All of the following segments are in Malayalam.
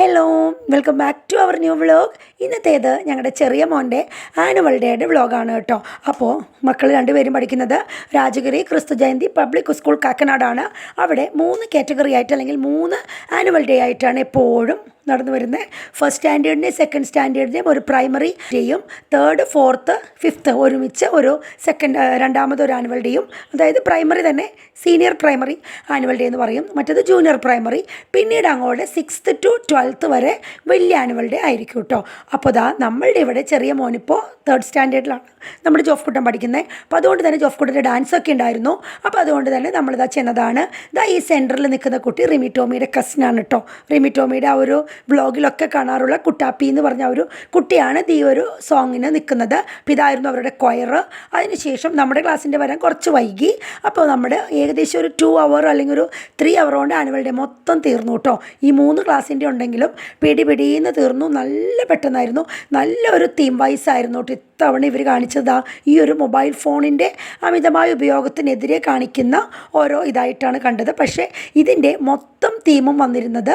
Hello welcome back to our new vlog ഇന്നത്തേത് ഞങ്ങളുടെ ചെറിയ മോന്റെ ആനുവൽ ഡേയുടെ വ്ളോഗാണ് കേട്ടോ. അപ്പോൾ മക്കൾ രണ്ടുപേരും പഠിക്കുന്നത് രാജഗിരി ക്രിസ്തു ജയന്തി പബ്ലിക് സ്കൂൾ കാക്കനാടാണ്. അവിടെ മൂന്ന് കാറ്റഗറി ആയിട്ട് അല്ലെങ്കിൽ മൂന്ന് ആനുവൽ ഡേ ആയിട്ടാണ് എപ്പോഴും നടന്നു വരുന്നത് ഫസ്റ്റ് സ്റ്റാൻഡേർഡിന്റെയും സെക്കൻഡ് സ്റ്റാൻഡേർഡിന്റെയും ഒരു പ്രൈമറി ഡേയും തേർഡ് ഫോർത്ത് ഫിഫ്ത്ത് ഒരുമിച്ച് ഒരു സെക്കൻഡ് രണ്ടാമത് ഒരു ആനുവൽ ഡേയും അതായത് പ്രൈമറി തന്നെ സീനിയർ പ്രൈമറി ആനുവൽ ഡേ എന്ന് പറയും. മറ്റത് ജൂനിയർ പ്രൈമറി പിന്നീട് അങ്ങോട്ട് സിക്സ്ത്ത് ടു ട്വൽത്ത് വരെ വലിയ ആനുവൽ ഡേ ആയിരിക്കും കേട്ടോ അപ്പോൾ ദാ നമ്മളുടെ ഇവിടെ ചെറിയ മോനിപ്പോൾ തേർഡ് സ്റ്റാൻഡേർഡിലാണ് നമ്മുടെ ജോഫ് കുട്ടൻ പഠിക്കുന്നത് അപ്പോൾ അതുകൊണ്ട് തന്നെ ജോഫ് കുട്ടന്റെ ഡാൻസ് ഒക്കെ ഉണ്ടായിരുന്നു. അപ്പോൾ അതുകൊണ്ട് തന്നെ നമ്മളിതാ ചെന്നതാണ് ഇതാ ഈ സെന്ററിൽ നിൽക്കുന്ന കുട്ടി റിമി ടോമിയുടെ കസിനാണ് കേട്ടോ റിമി ടോമിയുടെ ആ ഒരു വ്ളോഗിലൊക്കെ കാണാറുള്ള കുട്ടാപ്പി എന്ന് പറഞ്ഞ ഒരു കുട്ടിയാണ്. ഈ ഒരു സോങ്ങിന് നിൽക്കുന്നത്. അപ്പോൾ ഇതായിരുന്നു അവരുടെ കൊയർ അതിനുശേഷം നമ്മുടെ ക്ലാസ്സിന്റെ വരാൻ കുറച്ച് വൈകി. അപ്പോൾ നമ്മുടെ ഏകദേശം ഒരു ടു അവർ അല്ലെങ്കിൽ ഒരു ത്രീ അവർ കൊണ്ട് ആനുവൽ ഡേ മൊത്തം തീർന്നു കേട്ടോ. ഈ മൂന്ന് ക്ലാസ്സിന്റെ ഉണ്ടെങ്കിലും പിടി പിടിയെന്ന് തീർന്നു. നല്ല പെട്ടെന്നായിരുന്നു. നല്ലൊരു തീം വൈസ് ആയിരുന്നു കേട്ടോ. ഇത്തവണ ഇവർ കാണിച്ചതാ ഈ ഒരു മൊബൈൽ ഫോണിന്റെ അമിതമായ ഉപയോഗത്തിനെതിരെ കാണിക്കുന്ന ഓരോ ഇതായിട്ടാണ് കണ്ടത്. പക്ഷേ ഇതിന്റെ മൊത്തം തീമും വന്നിരുന്നത്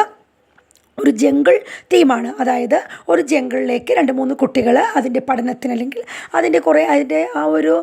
ഒരു ജംഗിൾ തീമാണ് അതായത് ഒരു ജംഗിളിലേക്ക് രണ്ട് മൂന്ന് കുട്ടികൾ അതിന്റെ പഠനത്തിന് അല്ലെങ്കിൽ അതിന്റെ കുറേ അതിന്റെ ആ ഒരു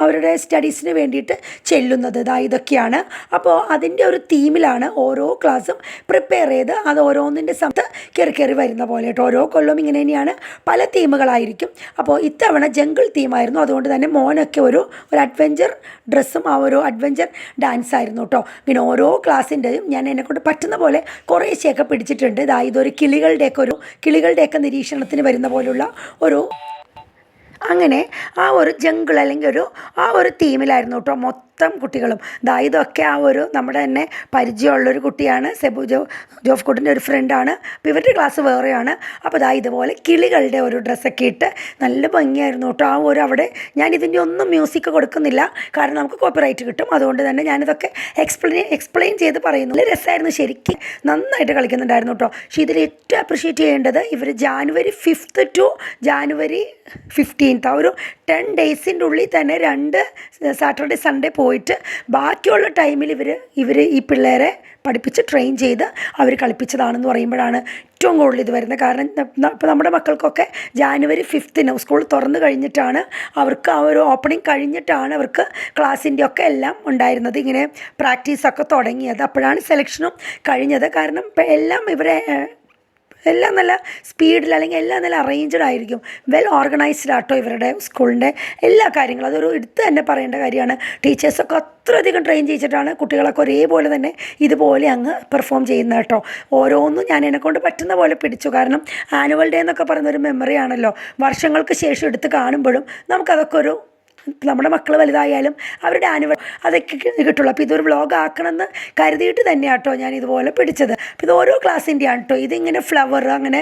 അവരുടെ സ്റ്റഡീസിന് വേണ്ടിയിട്ട് ചെല്ലുന്നത്. ഇതാ ഇതൊക്കെയാണ്. അപ്പോൾ അതിന്റെ ഒരു തീമിലാണ് ഓരോ ക്ലാസ്സും പ്രിപ്പയർ ചെയ്ത് അത് ഓരോന്നിന്റെ സമയത്ത് കയറി കയറി വരുന്ന പോലെ കേട്ടോ. ഓരോ കൊല്ലവും ഇങ്ങനെ തന്നെയാണ്. പല തീമുകളായിരിക്കും. അപ്പോൾ ഇത്തവണ ജംഗിൾ തീമായിരുന്നു. അതുകൊണ്ട് തന്നെ മോനൊക്കെ ഒരു ഒരു അഡ്വഞ്ചർ ഡ്രസ്സും ആ ഒരു അഡ്വഞ്ചർ ഡാൻസ് ആയിരുന്നു കേട്ടോ. പിന്നെ ഓരോ ക്ലാസ്സിന്റെയും ഞാൻ എന്നെക്കൊണ്ട് പറ്റുന്ന പോലെ കുറേശ്ശെയൊക്കെ പിടിച്ചിട്ടുണ്ട്. ഇതാ ഇതൊരു കിളികളുടെയൊക്കെ ഒരു കിളികളുടെയൊക്കെ നിരീക്ഷണത്തിന് വരുന്ന പോലുള്ള ഒരു അങ്ങനെ ആ ഒരു ജംഗിൾ അല്ലെങ്കിൽ ഒരു ആ ഒരു തീമിലായിരുന്നു കേട്ടോ. മൊത്തം കുട്ടികളും. ദാ ഇതൊക്കെ ആ ഒരു നമ്മുടെ തന്നെ പരിചയമുള്ളൊരു കുട്ടിയാണ്. സെബു ജോ ജോഫ് കുട്ടിന്റെ ഒരു ഫ്രണ്ടാണ് അപ്പോൾ ഇവരുടെ ക്ലാസ് വേറെയാണ്. അപ്പോൾ ദാ ഇതുപോലെ കിളികളുടെ ഒരു ഡ്രസ്സൊക്കെ ഇട്ട് നല്ല ഭംഗിയായിരുന്നു കേട്ടോ. ആ ഒരു അവിടെ ഞാൻ ഇതിന്റെ ഒന്നും മ്യൂസിക് കൊടുക്കുന്നില്ല. കാരണം നമുക്ക് കോപ്പിറൈറ്റ് കിട്ടും. അതുകൊണ്ട് തന്നെ ഞാനിതൊക്കെ എക്സ്പ്ലെയിൻ എക്സ്പ്ലെയിൻ ചെയ്ത് പറയുന്നു. നല്ല രസമായിരുന്നു ശരിക്കും. നന്നായിട്ട് കളിക്കുന്നുണ്ടായിരുന്നു കേട്ടോ. പക്ഷേ ഇതിൽ ഏറ്റവും അപ്രിഷ്യേറ്റ് ചെയ്യേണ്ടത് ഇവർ January fifth to January fifteenth ആ ഒരു ടെൻ ഡേയ്സിന്റെ ഉള്ളിൽ തന്നെ രണ്ട് സാറ്റർഡേ സൺഡേ പോയിട്ട് ബാക്കിയുള്ള ടൈമിൽ ഇവർ ഇവർ ഈ പിള്ളേരെ പഠിപ്പിച്ച് ട്രെയിൻ ചെയ്ത് അവർ കളിപ്പിച്ചതാണെന്ന് പറയുമ്പോഴാണ് ഏറ്റവും കൂടുതൽ ഇത് വരുന്നത്. കാരണം ഇപ്പോൾ നമ്മുടെ മക്കൾക്കൊക്കെ ജാനുവരി ഫിഫ്ത്തിന് സ്കൂൾ തുറന്നു കഴിഞ്ഞിട്ടാണ് അവർക്ക് ആ ഒരു ഓപ്പണിംഗ് കഴിഞ്ഞിട്ടാണ് അവർക്ക് ക്ലാസ്സിന്റെ ഒക്കെ എല്ലാം ഉണ്ടായിരുന്നത്. ഇങ്ങനെ പ്രാക്ടീസൊക്കെ തുടങ്ങിയത്. അപ്പോഴാണ് സെലക്ഷനും കഴിഞ്ഞത്. കാരണം എല്ലാം ഇവരെ എല്ലാം നല്ല സ്പീഡിൽ അല്ലെങ്കിൽ എല്ലാം നല്ല അറേഞ്ച്ഡ് ആയിരിക്കും. വെൽ ഓർഗനൈസ്ഡ് ആട്ടോ ഇവരുടെ സ്കൂളിന്റെ എല്ലാ കാര്യങ്ങളും. അതൊരു എടുത്ത് തന്നെ പറയേണ്ട കാര്യമാണ്. ടീച്ചേഴ്സൊക്കെ അത്രയധികം ട്രെയിൻ ചെയ്തിട്ടാണ് കുട്ടികളൊക്കെ ഒരേപോലെ തന്നെ ഇതുപോലെ അങ്ങ് പെർഫോം ചെയ്യുന്നത് കേട്ടോ. ഓരോന്നും ഞാൻ എന്നെക്കൊണ്ട് പറ്റുന്ന പോലെ പിടിച്ചു. കാരണം ആനുവൽ ഡേ എന്നൊക്കെ പറയുന്ന ഒരു മെമ്മറി ആണല്ലോ. വർഷങ്ങൾക്ക് ശേഷം എടുത്ത് കാണുമ്പോഴും നമുക്കതൊക്കെ ഒരു നമ്മുടെ മക്കൾ വലുതായാലും അവരുടെ ആനുവൽ അതൊക്കെ കിട്ടുള്ളൂ. അപ്പോൾ ഇതൊരു വ്ളോഗ് ആക്കണമെന്ന് കരുതിയിട്ട് തന്നെയാണ് കേട്ടോ ഞാൻ ഇതുപോലെ പിടിച്ചത്. അപ്പോൾ ഇത് ഓരോ ക്ലാസ്സിന്റെയാണ് കേട്ടോ ഇതിങ്ങനെ ഫ്ലവർ അങ്ങനെ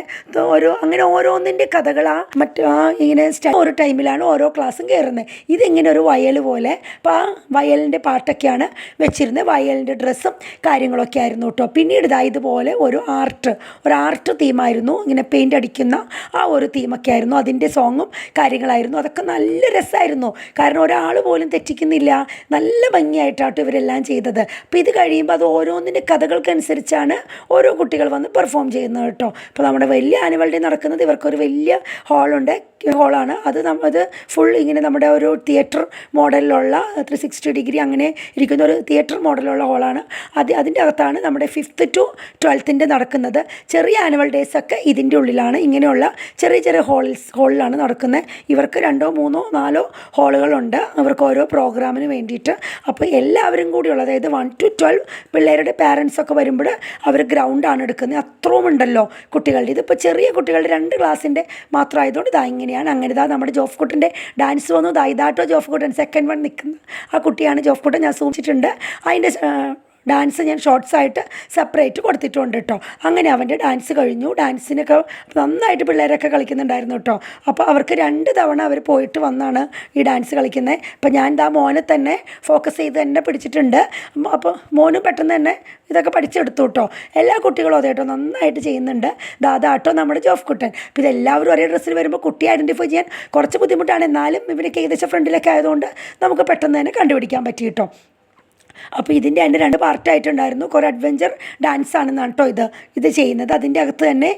ഓരോ അങ്ങനെ ഓരോന്നിന്റെ കഥകൾ ആ മറ്റു ഇങ്ങനെ ഒരു ടൈമിലാണ് ഓരോ ക്ലാസ്സും കയറുന്നത് ഇതിങ്ങനെ ഒരു വയൽ പോലെ അപ്പോൾ ആ വയലിന്റെ പാട്ടൊക്കെയാണ് വെച്ചിരുന്നത് വയലിന്റെ ഡ്രസ്സും കാര്യങ്ങളൊക്കെ ആയിരുന്നു കേട്ടോ പിന്നീട് ഇതാ ഇതുപോലെ ഒരു ആർട്ട് ഒരു ആർട്ട് തീമായിരുന്നു ഇങ്ങനെ പെയിന്റ് അടിക്കുന്ന ആ ഒരു തീമൊക്കെ ആയിരുന്നു. അതിന്റെ സോങ്ങും കാര്യങ്ങളായിരുന്നു. അതൊക്കെ നല്ല രസമായിരുന്നു കാരണം ഒരാൾ പോലും തെറ്റിക്കുന്നില്ല. നല്ല ഭംഗിയായിട്ടാട്ടോ ഇവരെല്ലാം ചെയ്തത്. അപ്പോൾ ഇത് കഴിയുമ്പോൾ അത് ഓരോന്നിന്റെ കഥകൾക്കനുസരിച്ചാണ് ഓരോ കുട്ടികൾ വന്ന് പെർഫോം ചെയ്യുന്നത് കേട്ടോ. അപ്പോൾ നമ്മുടെ വലിയ ആനുവൽ ഡേ നടക്കുന്നത് ഇവർക്കൊരു വലിയ ഹാളുണ്ട്. ഹോളാണ് അത് നമ്മൾ ഫുൾ ഇങ്ങനെ നമ്മുടെ ഒരു തിയേറ്റർ മോഡലിലുള്ള ത്രീ സിക്സ്റ്റി ഡിഗ്രി അങ്ങനെ ഇരിക്കുന്ന ഒരു തിയേറ്റർ മോഡലുള്ള ഹോളാണ് അത് അതിന്റെ അകത്താണ് നമ്മുടെ ഫിഫ്ത്ത് ടു ട്വൽത്തിന്റെ നടക്കുന്നത്. ചെറിയ ആനുവൽ ഡേയ്സ് ഒക്കെ ഇതിന്റെ ഉള്ളിലാണ്. ഇങ്ങനെയുള്ള ചെറിയ ചെറിയ ഹോൾസ് ഹോളിലാണ് നടക്കുന്നത്. ഇവർക്ക് രണ്ടോ മൂന്നോ നാലോ ഹോളുകളുണ്ട് അവർക്ക് ഓരോ പ്രോഗ്രാമിന് വേണ്ടിയിട്ട്. അപ്പോൾ എല്ലാവരും കൂടിയുള്ള അതായത് വൺ ടു ട്വൽവ് പിള്ളേരുടെ പാരൻസൊക്കെ വരുമ്പോൾ അവർ ഗ്രൗണ്ടാണ് എടുക്കുന്നത്. അത്രയും ഉണ്ടല്ലോ കുട്ടികളുടെ. ഇതിപ്പോൾ ചെറിയ കുട്ടികളുടെ രണ്ട് ക്ലാസ്സിന്റെ മാത്രമായതുകൊണ്ട് ഇതാ ഇങ്ങനെയാണ് അങ്ങനെ ഇതാ നമ്മുടെ ജോഫ് കുട്ടന്റെ ഡാൻസ് വന്നു. ഇതാ ഇതാട്ടോ ജോഫ് കുട്ടൻ സെക്കൻഡ് വൺ നിൽക്കുന്ന. ആ കുട്ടിയാണ് ജോഫ് കുട്ടൻ ഞാൻ സൂക്ഷിച്ചിട്ടുണ്ട്. അതിന്റെ ഡാൻസ് ഞാൻ ഷോർട്സ് ആയിട്ട് സെപ്പറേറ്റ് കൊടുത്തിട്ടുണ്ട് കേട്ടോ. അങ്ങനെ അവന്റെ ഡാൻസ് കഴിഞ്ഞു. ഡാൻസിനൊക്കെ നന്നായിട്ട് പിള്ളേരൊക്കെ കളിക്കുന്നുണ്ടായിരുന്നു കേട്ടോ. അപ്പോൾ അവർക്ക് രണ്ട് തവണ അവർ പോയിട്ട് വന്നാണ് ഈ ഡാൻസ് കളിക്കുന്നത്. അപ്പോൾ ഞാൻ ദാ മോനെ തന്നെ ഫോക്കസ് ചെയ്ത് തന്നെ പിടിച്ചിട്ടുണ്ട്. അപ്പോൾ മോനും പെട്ടെന്ന് തന്നെ ഇതൊക്കെ പഠിച്ചെടുത്തു കേട്ടോ. എല്ലാ കുട്ടികളും അതെ കേട്ടോ നന്നായിട്ട് ചെയ്യുന്നുണ്ട്. ദാദാട്ടോ നമ്മുടെ ജോഫ് കുട്ടൻ. അപ്പോൾ ഇതെല്ലാവരും ഒരേ ഡ്രസ്സിൽ വരുമ്പോൾ കുട്ടിയെ ഐഡന്റിഫൈ ചെയ്യാൻ കുറച്ച് ബുദ്ധിമുട്ടാണ്. എന്നാലും ഇവനൊക്കെ ഏകദേശം ഫ്രണ്ടിലൊക്കെ ആയതുകൊണ്ട് നമുക്ക് പെട്ടെന്ന് തന്നെ കണ്ടുപിടിക്കാൻ പറ്റി കേട്ടോ. അപ്പോൾ ഇതിന്റെ അതിന്റെ രണ്ട് പാർട്ടായിട്ടുണ്ടായിരുന്നു. കുറേ അഡ്വഞ്ചർ ഡാൻസ് ആണെന്നാണ് കേട്ടോ ഇത്. ഇത് ചെയ്യുന്നത്. അതിന്റെ അകത്ത് തന്നെ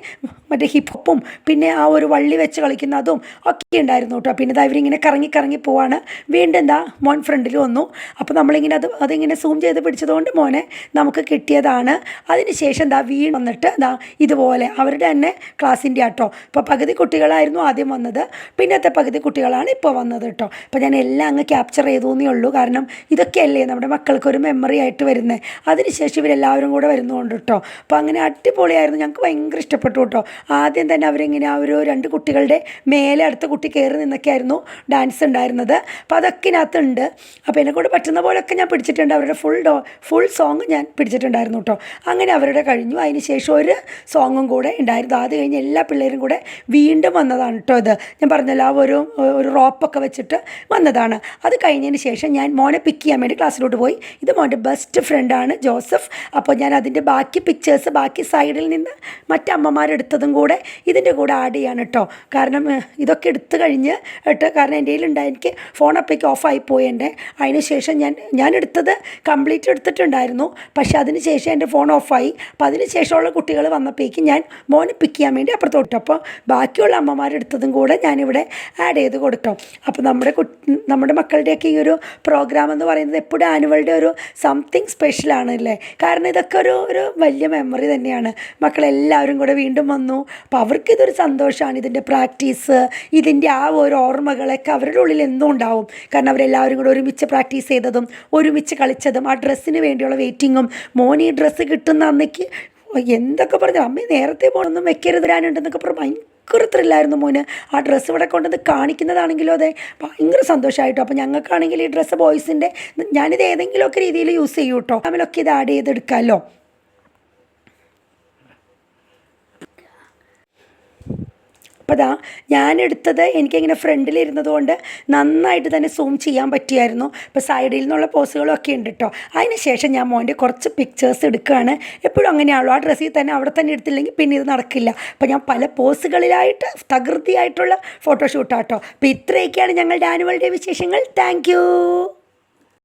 മറ്റേ ഹിപ്പ് പിന്നെ ആ ഒരു വള്ളി വെച്ച് കളിക്കുന്നതും ഒക്കെ ഉണ്ടായിരുന്നു കേട്ടോ പിന്നെ ഇതാ ഇവരിങ്ങനെ കറങ്ങി കറങ്ങി പോവാണ്. വീണ്ടും എന്താ മോൻ ഫ്രണ്ടിൽ വന്നു. അപ്പോൾ നമ്മളിങ്ങനെ അത് അതിങ്ങനെ സൂം ചെയ്ത് പിടിച്ചതുകൊണ്ട് മോനെ നമുക്ക് കിട്ടിയതാണ്. അതിന് ശേഷം എന്താ വീണ് വന്നിട്ട് എന്താ ഇതുപോലെ അവരുടെ തന്നെ ക്ലാസ്സിന്റെ ആട്ടോ ഇപ്പോൾ പകുതി കുട്ടികളായിരുന്നു ആദ്യം വന്നത്. പിന്നത്തെ പകുതി കുട്ടികളാണ് ഇപ്പോൾ വന്നത് കേട്ടോ അപ്പോൾ ഞാൻ എല്ലാം അങ്ങ് ക്യാപ്ചർ ചെയ്തു എന്നേ ഉള്ളൂ. കാരണം ഇതൊക്കെയല്ലേ നമ്മുടെ മക്കൾക്കൊരു മെമ്മറി ആയിട്ട് വരുന്നത് അതിനുശേഷം ഇവരെല്ലാവരും കൂടെ വരുന്നുണ്ട് കേട്ടോ അപ്പോൾ അങ്ങനെ അടിപൊളിയായിരുന്നു. ഞങ്ങൾക്ക് ഭയങ്കര ഇഷ്ടപ്പെട്ടു കേട്ടോ ആദ്യം തന്നെ അവരിങ്ങനെ ആ ഒരു രണ്ട് കുട്ടികളുടെ മേലെ അടുത്ത കുട്ടി കയറി നിന്നൊക്കെയായിരുന്നു ഡാൻസ് ഉണ്ടായിരുന്നത്. അപ്പോൾ അതൊക്കെ ഇതിനകത്തുണ്ട്. അപ്പോൾ എന്നെക്കൊണ്ട് പറ്റുന്ന പോലെയൊക്കെ ഞാൻ പിടിച്ചിട്ടുണ്ട്. അവരുടെ ഫുൾ ഡോ ഫുൾ സോങ് ഞാൻ പിടിച്ചിട്ടുണ്ടായിരുന്നു കേട്ടോ അങ്ങനെ അവരുടെ കഴിഞ്ഞു. അതിനുശേഷം ഒരു സോങ്ങും കൂടെ ഉണ്ടായിരുന്നു. അത് കഴിഞ്ഞ് എല്ലാ പിള്ളേരും കൂടെ വീണ്ടും വന്നതാണ് കേട്ടോ ഇത്. ഞാൻ പറഞ്ഞല്ലോ ആ ഒരു ഒരു റോപ്പൊക്കെ വെച്ചിട്ട് വന്നതാണ്. അത് കഴിഞ്ഞതിന് ശേഷം ഞാൻ മോനെ പിക്ക് ചെയ്യാൻ വേണ്ടി ക്ലാസ്സിലോട്ട് പോയി. ഇത് മോന്റെ ബെസ്റ്റ് ഫ്രണ്ടാണ് ജോസഫ്. അപ്പോൾ ഞാൻ അതിന്റെ ബാക്കി പിക്ചേഴ്സ് ബാക്കി സൈഡിൽ നിന്ന് മറ്റമ്മമാരെടുത്തതും കൂടെ ഇതിന്റെ കൂടെ ആഡ് ചെയ്യാണ് കേട്ടോ കാരണം ഇതൊക്കെ എടുത്തു കഴിഞ്ഞ് കേട്ടോ കാരണം എന്റെ കയ്യിലുണ്ടായി എനിക്ക് ഫോൺ അപ്പേക്ക് ഓഫായി പോയി എന്റെ. അതിന് ശേഷം ഞാൻ ഞാൻ എടുത്തത് കംപ്ലീറ്റ് എടുത്തിട്ടുണ്ടായിരുന്നു. പക്ഷെ അതിന് ശേഷം എന്റെ ഫോൺ ഓഫായി അപ്പോൾ അതിന് ശേഷമുള്ള കുട്ടികൾ വന്നപ്പോഴേക്കും ഞാൻ മോനെ പിക്ക് ചെയ്യാൻ വേണ്ടി അപ്പുറത്തോട്ട് അപ്പോൾ ബാക്കിയുള്ള അമ്മമാരെടുത്തതും കൂടെ ഞാനിവിടെ ആഡ് ചെയ്ത് കൊടുക്കാം അപ്പോൾ നമ്മുടെ നമ്മുടെ മക്കളുടെയൊക്കെ ഈ ഒരു പ്രോഗ്രാം എന്ന് പറയുന്നത് എപ്പോഴും ആനുവൽ ഡേ ഒരു സംതിങ് സ്പെഷ്യലാണ് അല്ലേ? കാരണം ഇതൊക്കെ ഒരു ഒരു വലിയ മെമ്മറി തന്നെയാണ്. മക്കളെല്ലാവരും കൂടെ വീണ്ടും വന്നു. അപ്പോൾ അവർക്കിതൊരു സന്തോഷമാണ്. ഇതിന്റെ പ്രാക്ടീസ് ഇതിന്റെ ആ ഒരു ഓർമ്മകളൊക്കെ അവരുടെ ഉള്ളിൽ എന്നും ഉണ്ടാവും. കാരണം അവരെല്ലാവരും കൂടെ ഒരുമിച്ച് പ്രാക്ടീസ് ചെയ്തതും ഒരുമിച്ച് കളിച്ചതും ആ ഡ്രസ്സിന് വേണ്ടിയുള്ള വെയിറ്റിങ്ങും മോനി ഡ്രസ്സ് കിട്ടുന്ന അന്നേക്ക് എന്തൊക്കെ പറഞ്ഞു അമ്മ നേരത്തെ പോകണമെന്നും വെക്കരുതരാനുണ്ടെന്നൊക്കെ പറഞ്ഞു ഭയങ്കര ത്രില്ലായിരുന്നു മോന്. ആ ഡ്രസ്സ് ഇവിടെ കൊണ്ടുവന്ന് കാണിക്കുന്നതാണെങ്കിലും അതെ ഭയങ്കര സന്തോഷമായിട്ടോ അപ്പോൾ ഞങ്ങൾക്കാണെങ്കിൽ ഈ ഡ്രസ്സ് ബോയ്സിന്റെ ഞാനിത് ഏതെങ്കിലുമൊക്കെ രീതിയിൽ യൂസ് ചെയ്യൂട്ടോ. തമ്മിലൊക്കെ ഇത് ആഡ് ചെയ്തെടുക്കാമല്ലോ അപ്പോൾ ഞാനെടുത്തത് എനിക്കിങ്ങനെ ഫ്രണ്ടിലിരുന്നത് കൊണ്ട് നന്നായിട്ട് തന്നെ സൂം ചെയ്യാൻ പറ്റിയായിരുന്നു. ഇപ്പോൾ സൈഡിൽ നിന്നുള്ള പോസുകളൊക്കെ ഉണ്ട് കേട്ടോ അതിന് ശേഷം ഞാൻ മോന്റെ കുറച്ച് പിക്ചേഴ്സ് എടുക്കുകയാണ്. എപ്പോഴും അങ്ങനെയാണല്ലോ. ആ ഡ്രസ്സിൽ തന്നെ അവിടെ തന്നെ എടുത്തില്ലെങ്കിൽ പിന്നെ ഇത് നടക്കില്ല. അപ്പോൾ ഞാൻ പല പോസുകളിലായിട്ട് തകൃതിയായിട്ടുള്ള ഫോട്ടോഷൂട്ടാട്ടോ അപ്പോൾ ഇത്രയൊക്കെയാണ് ഞങ്ങളുടെ ആനുവൽ ഡേ വിശേഷങ്ങൾ. താങ്ക്